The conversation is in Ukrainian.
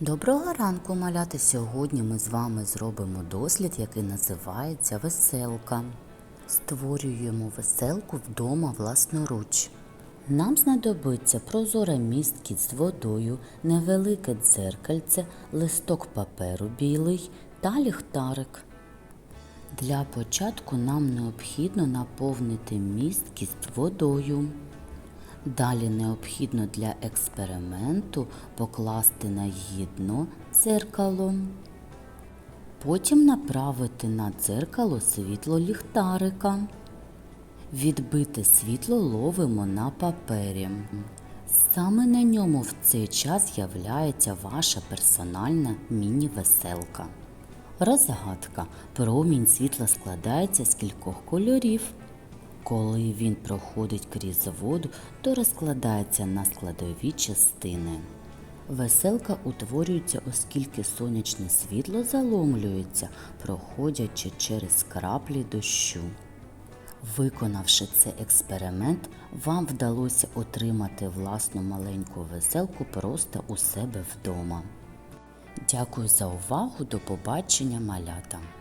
Доброго ранку, маляти! Сьогодні ми з вами зробимо дослід, який називається веселка. Створюємо веселку вдома власноруч. Нам знадобиться прозора місткість з водою, невелике дзеркальце, листок паперу білий та ліхтарик. Для початку нам необхідно наповнити місткість водою. Далі необхідно для експерименту покласти на її дно дзеркало. Потім направити на дзеркало світло ліхтарика. Відбите світло ловимо на папері. Саме на ньому в цей час з'являється ваша персональна міні-веселка. Розгадка. Промінь світла складається з кількох кольорів. Коли він проходить крізь воду, то розкладається на складові частини. Веселка утворюється, оскільки сонячне світло заломлюється, проходячи через краплі дощу. Виконавши цей експеримент, вам вдалося отримати власну маленьку веселку просто у себе вдома. Дякую за увагу, до побачення, малята!